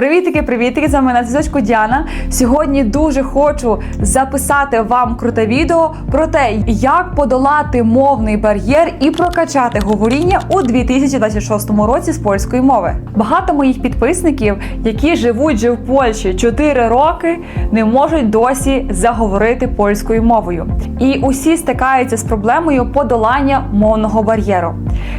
Привітики, привітики! З вами на зв'язочку Діана. Сьогодні дуже хочу записати вам круте відео про те, як подолати мовний бар'єр і прокачати говоріння у 2026 році з польської мови. Багато моїх підписників, які живуть вже в Польщі 4 роки, не можуть досі заговорити польською мовою. І усі стикаються з проблемою подолання мовного бар'єру.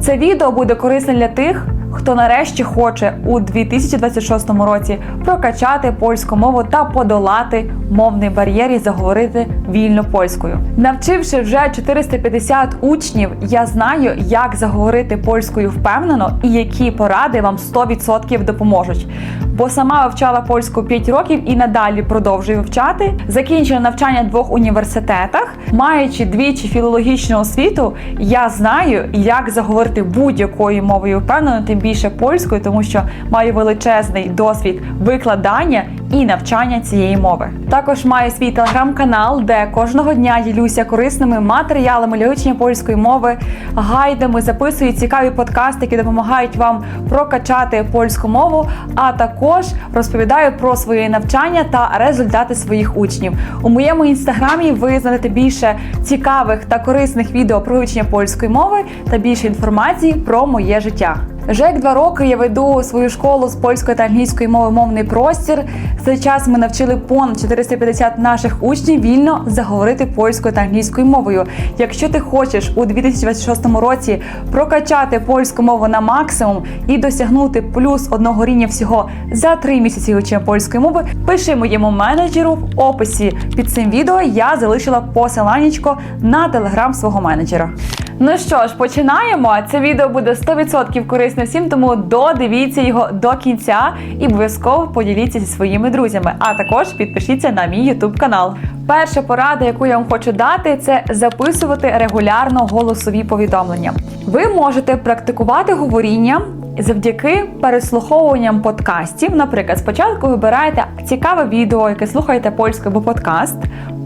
Це відео буде корисне для тих хто нарешті хоче у 2026 році прокачати польську мову та подолати мовний бар'єр і заговорити вільно польською. Навчивши вже 450 учнів, я знаю, як заговорити польською впевнено і які поради вам 100% допоможуть. Бо сама вивчала польську 5 років і надалі продовжую вивчати. Закінчила навчання в двох університетах, маючи двічі філологічну освіту, я знаю, як заговорити будь-якою мовою впевнено, тим більше польською, тому що маю величезний досвід викладання і навчання цієї мови. Також маю свій телеграм-канал, де кожного дня ділюся корисними матеріалами для вивчення польської мови, гайдами, записую цікаві подкасти, які допомагають вам прокачати польську мову, а також розповідаю про своє навчання та результати своїх учнів. У моєму інстаграмі ви знайдете більше цікавих та корисних відео про вивчення польської мови та більше інформації про моє життя. Вже як два роки я веду свою школу з польської та англійської мови мовний простір. За час ми навчили понад 450 наших учнів вільно заговорити польською та англійською мовою. Якщо ти хочеш у 2026 році прокачати польську мову на максимум і досягнути плюс одного рівня всього за три місяці вивчення польської мови, пиши моєму менеджеру в описі під цим відео. Я залишила посиланнячко на телеграм свого менеджера. Ну що ж, починаємо. Це відео буде 100% корисне всім, тому додивіться його до кінця і обов'язково поділіться зі своїми друзями. А також підпишіться на мій YouTube канал. Перша порада, яку я вам хочу дати, це записувати регулярно голосові повідомлення. Ви можете практикувати говоріння. Завдяки переслуховуванням подкастів, наприклад, спочатку вибираєте цікаве відео, яке слухаєте польською або подкаст,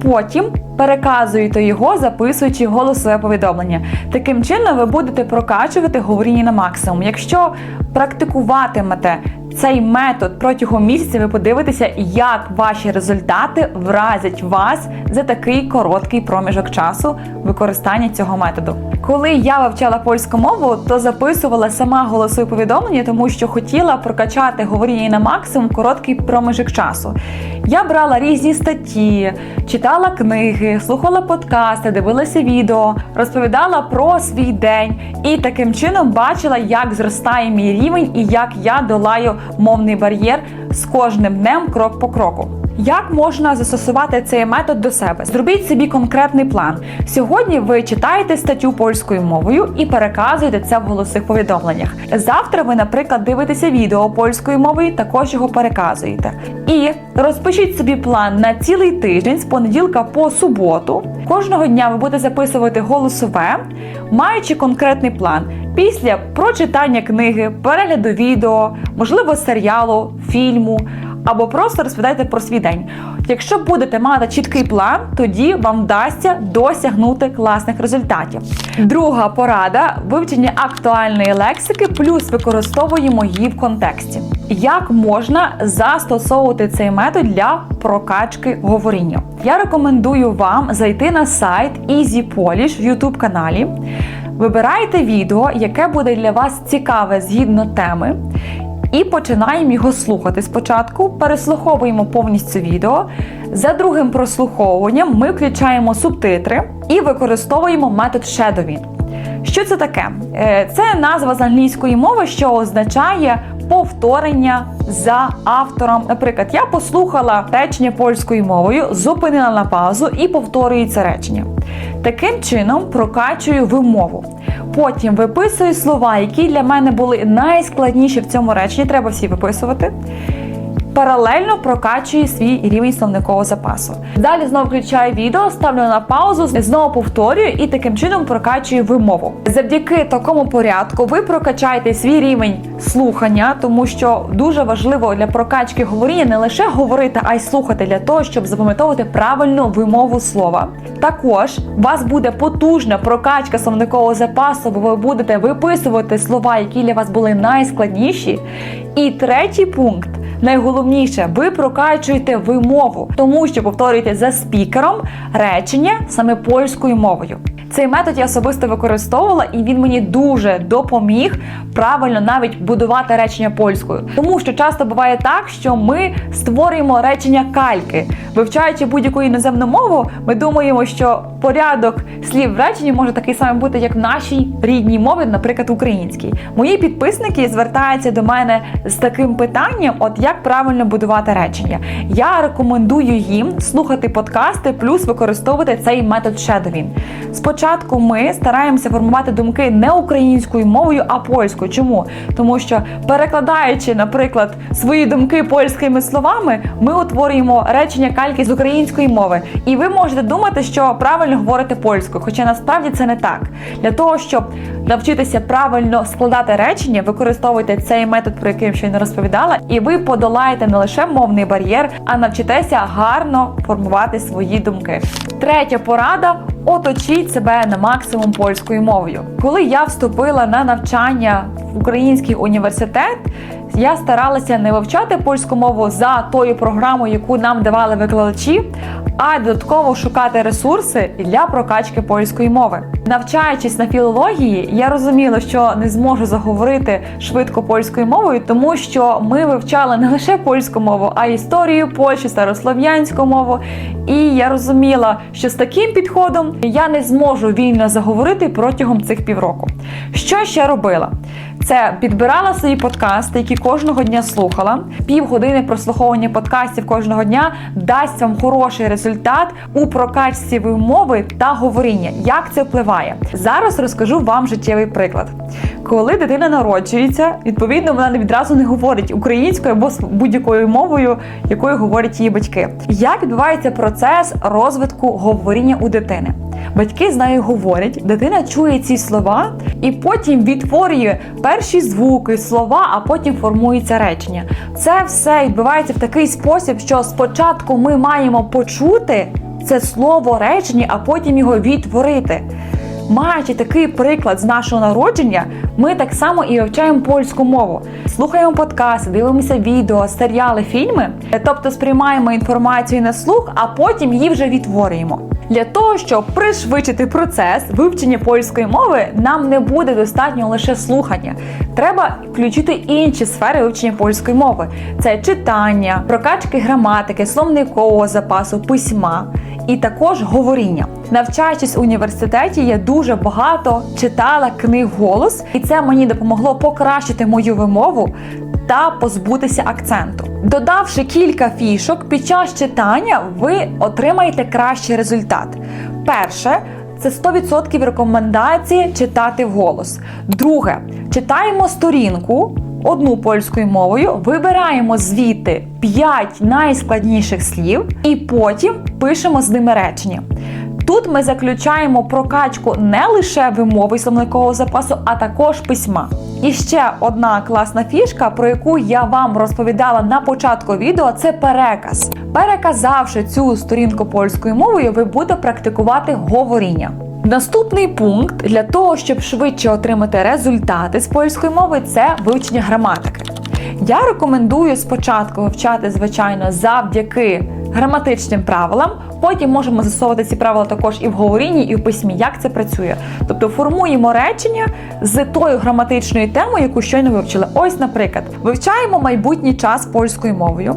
потім переказуєте його, записуючи голосове повідомлення. Таким чином ви будете прокачувати говоріння на максимум. Якщо практикуватимете цей метод протягом місяця, ви подивитеся, як ваші результати вразять вас за такий короткий проміжок часу використання цього методу. Коли я вивчала польську мову, то записувала сама голосові повідомлення, тому що хотіла прокачати говоріння на максимум короткий проміжок часу. Я брала різні статті, читала книги, слухала подкасти, дивилася відео, розповідала про свій день і таким чином бачила, як зростає мій рівень і як я долаю мовний бар'єр з кожним днем крок по кроку. Як можна застосувати цей метод до себе? Зробіть собі конкретний план. Сьогодні ви читаєте статтю польською мовою і переказуєте це в голосних повідомленнях. Завтра ви, наприклад, дивитеся відео польською мовою, також його переказуєте. І розпишіть собі план на цілий тиждень з понеділка по суботу. Кожного дня ви будете записувати голосове, маючи конкретний план. Після прочитання книги, перегляду відео, можливо, серіалу, фільму або просто розповідайте про свій день. Якщо будете мати чіткий план, тоді вам вдасться досягнути класних результатів. Друга порада вивчення актуальної лексики, плюс використовуємо її в контексті. Як можна застосовувати цей метод для прокачки говоріння? Я рекомендую вам зайти на сайт Easy Polish в YouTube каналі. Вибирайте відео, яке буде для вас цікаве згідно теми, і починаємо його слухати. Спочатку переслуховуємо повністю відео. За другим прослуховуванням ми включаємо субтитри і використовуємо метод Shadowing. Що це таке? Е, Це назва з англійської мови, що означає повторення за автором. Наприклад, я послухала речення польською мовою, зупинила на паузу і повторюю це речення. Таким чином прокачую вимову. Потім виписую слова, які для мене були найскладніші в цьому реченні. Треба всі виписувати. Паралельно прокачую свій рівень словникового запасу. Далі знову включаю відео, ставлю на паузу, знову повторюю і таким чином прокачую вимову. Завдяки такому порядку ви прокачаєте свій рівень слухання, тому що дуже важливо для прокачки говоріння не лише говорити, а й слухати для того, щоб запам'ятовувати правильну вимову слова. Також у вас буде потужна прокачка словникового запасу, бо ви будете виписувати слова, які для вас були найскладніші. І третій пункт найголовніше, ви прокачуєте вимову, тому що повторюєте за спікером речення саме польською мовою. Цей метод я особисто використовувала, і він мені дуже допоміг правильно навіть будувати речення польською. Тому що часто буває так, що ми створюємо речення кальки. Вивчаючи будь-яку іноземну мову, ми думаємо, що порядок слів в реченні може такий самий бути, як в нашій рідній мові, наприклад, українській. Мої підписники звертаються до мене з таким питанням: от як правильно будувати речення. Я рекомендую їм слухати подкасти, плюс використовувати цей метод Shadowing. Спочатку ми стараємося формувати думки не українською мовою, а польською. Чому? Тому що перекладаючи, наприклад, свої думки польськими словами, ми утворюємо речення кальки з української мови. І ви можете думати, що правильно говорите польською, хоча насправді це не так. Для того, щоб навчитися правильно складати речення, використовуйте цей метод, про який я щойно розповідала, і ви подолаєте не лише мовний бар'єр, а навчитеся гарно формувати свої думки. Третя порада. Оточіть себе на максимум польською мовою. Коли я вступила на навчання український університет, я старалася не вивчати польську мову за тою програмою, яку нам давали викладачі, а додатково шукати ресурси для прокачки польської мови. Навчаючись на філології, я розуміла, що не зможу заговорити швидко польською мовою, тому що ми вивчали не лише польську мову, а й історію Польщі, старослов'янську мову. І я розуміла, що з таким підходом я не зможу вільно заговорити протягом цих півроку. Що ще робила? Це підбирала свої подкасти, які кожного дня слухала. Півгодини прослуховування подкастів кожного дня дасть вам хороший результат у прокачці вимови та говоріння. Як це впливає? Зараз розкажу вам життєвий приклад. Коли дитина народжується, відповідно вона не відразу не говорить українською або будь-якою мовою, якою говорять її батьки. Як відбувається процес розвитку говоріння у дитини? Батьки з нею говорять, дитина чує ці слова і потім відтворює перші звуки, слова, а потім формується речення. Це все відбувається в такий спосіб, що спочатку ми маємо почути це слово речення, а потім його відтворити. Маючи такий приклад з нашого народження, ми так само і вивчаємо польську мову. Слухаємо подкасти, дивимося відео, серіали, фільми, тобто сприймаємо інформацію на слух, а потім її вже відтворюємо. Для того, щоб пришвидшити процес вивчення польської мови, нам не буде достатньо лише слухання. Треба включити інші сфери вивчення польської мови: це читання, прокачки граматики, словникового запасу, письма і також говоріння. Навчаючись в університеті, я дуже багато читала книг голос, і це мені допомогло покращити мою вимову та позбутися акценту. Додавши кілька фішок, під час читання ви отримаєте кращий результат. Перше. Це 100% рекомендації читати вголос. Друге, читаємо сторінку одну польською мовою, вибираємо звідти 5 найскладніших слів і потім пишемо з ними речення. Тут ми заключаємо прокачку не лише вимови словникового запасу, а також письма. І ще одна класна фішка, про яку я вам розповідала на початку відео, це переказ. Переказавши цю сторінку польською мовою, ви будете практикувати говоріння. Наступний пункт для того, щоб швидше отримати результати з польської мови, це вивчення граматики. Я рекомендую спочатку вивчати, звичайно, завдяки граматичним правилам. Потім можемо засовувати ці правила також і в говорінні, і в письмі, як це працює. Тобто формуємо речення з тою граматичною темою, яку щойно вивчили. Ось, наприклад, вивчаємо майбутній час польською мовою.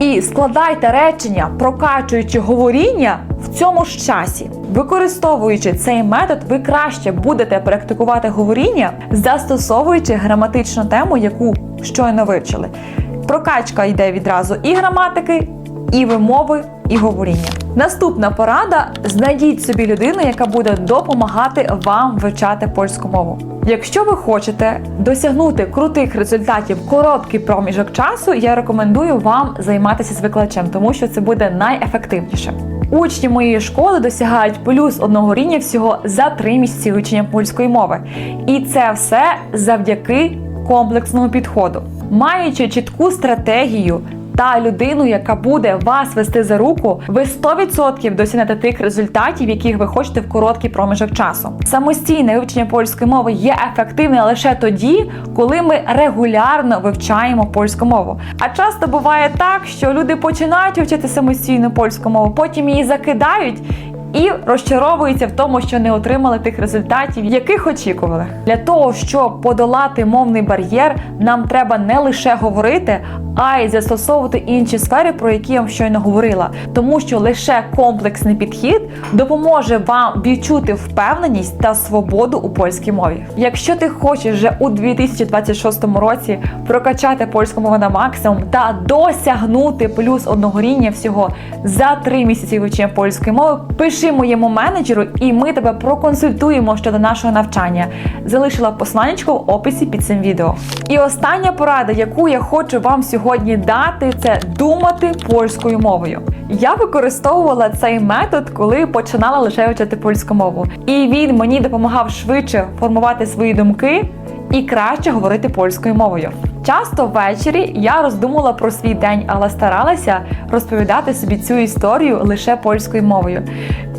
І складайте речення, прокачуючи говоріння в цьому ж часі. Використовуючи цей метод, ви краще будете практикувати говоріння, застосовуючи граматичну тему, яку щойно вивчили. Прокачка йде відразу і граматики, і вимови, і говоріння. Наступна порада: знайдіть собі людину, яка буде допомагати вам вивчати польську мову. Якщо ви хочете досягнути крутих результатів короткий проміжок часу, я рекомендую вам займатися з викладачем, тому що це буде найефективніше. Учні моєї школи досягають плюс одного рівня всього за три місяці вивчення польської мови. І це все завдяки комплексному підходу. Маючи чітку стратегію та людину, яка буде вас вести за руку, ви 100% досягнете тих результатів, яких ви хочете в короткий проміжок часу. Самостійне вивчення польської мови є ефективне лише тоді, коли ми регулярно вивчаємо польську мову. А часто буває так, що люди починають вчити самостійну польську мову, потім її закидають. І розчаровуються в тому, що не отримали тих результатів, яких очікували. Для того щоб подолати мовний бар'єр, нам треба не лише говорити, а й застосовувати інші сфери, про які я вам щойно говорила. Тому що лише комплексний підхід допоможе вам відчути впевненість та свободу у польській мові. Якщо ти хочеш вже у 2026 році прокачати польську мову на максимум та досягнути плюс одного рівня всього за три місяці вивчення польської мови, пиши моєму менеджеру, і ми тебе проконсультуємо щодо нашого навчання. Залишила посланнячко в описі під цим відео. І остання порада, яку я хочу вам сьогодні дати, це думати польською мовою. Я використовувала цей метод, коли починала лише вчити польську мову, і він мені допомагав швидше формувати свої думки і краще говорити польською мовою. Часто ввечері я роздумувала про свій день, але старалася розповідати собі цю історію лише польською мовою.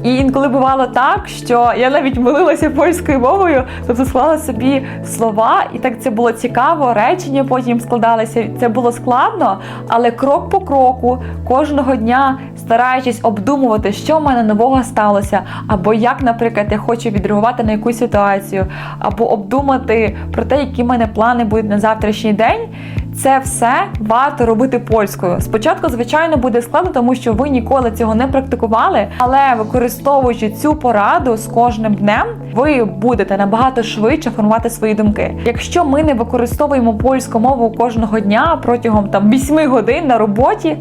І інколи бувало так, що я навіть молилася польською мовою, тобто склала собі слова, і так це було цікаво. Речення потім складалися. Це було складно, але крок по кроку, кожного дня стараючись обдумувати, що в мене нового сталося, або як, наприклад, я хочу відреагувати на якусь ситуацію, або обдумати про те, які в мене плани будуть на завтрашній день. Це все варто робити польською. Спочатку, звичайно, буде складно, тому що ви ніколи цього не практикували, але використовуючи цю пораду з кожним днем, ви будете набагато швидше формувати свої думки. Якщо ми не використовуємо польську мову кожного дня протягом там 8 годин на роботі.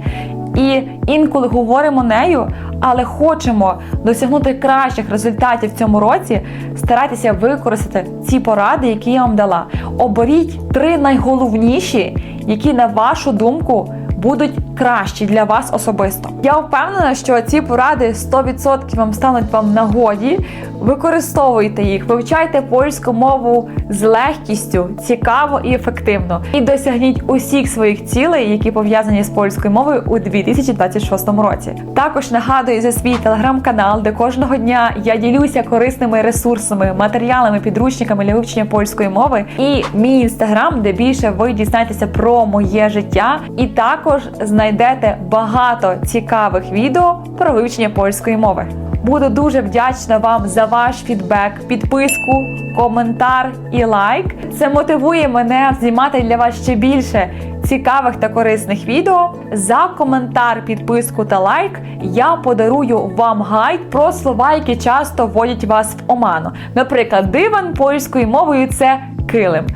І інколи говоримо нею, але хочемо досягнути кращих результатів в цьому році. Старайтеся використати ці поради, які я вам дала. Оберіть три найголовніші, які на вашу думку будуть кращі для вас особисто. Я впевнена, що ці поради 100% вам стануть вам нагоді. Використовуйте їх, вивчайте польську мову з легкістю, цікаво і ефективно. І досягніть усіх своїх цілей, які пов'язані з польською мовою у 2026 році. Також нагадую за свій телеграм-канал, де кожного дня я ділюся корисними ресурсами, матеріалами, підручниками для вивчення польської мови, і мій інстаграм, де більше ви дізнаєтеся про моє життя, і також знайдете багато цікавих відео про вивчення польської мови. Буду дуже вдячна вам за ваш фідбек, підписку, коментар і лайк. Це мотивує мене знімати для вас ще більше цікавих та корисних відео. За коментар, підписку та лайк я подарую вам гайд про слова, які часто вводять вас в оману. Наприклад, диван польською мовою це килим,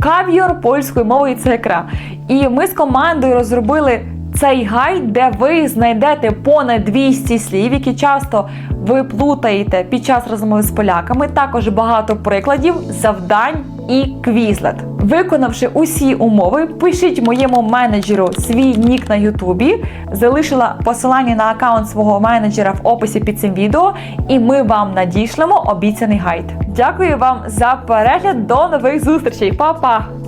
кав'йор польською мовою це ікра. І ми з командою розробили цей гайд, де ви знайдете понад 200 слів, які часто ви плутаєте під час розмови з поляками. Також багато прикладів, завдань і квізлет. Виконавши усі умови, пишіть моєму менеджеру свій нік на Ютубі. Залишила посилання на аккаунт свого менеджера в описі під цим відео, і ми вам надішлемо обіцяний гайд. Дякую вам за перегляд. До нових зустрічей, Па-па!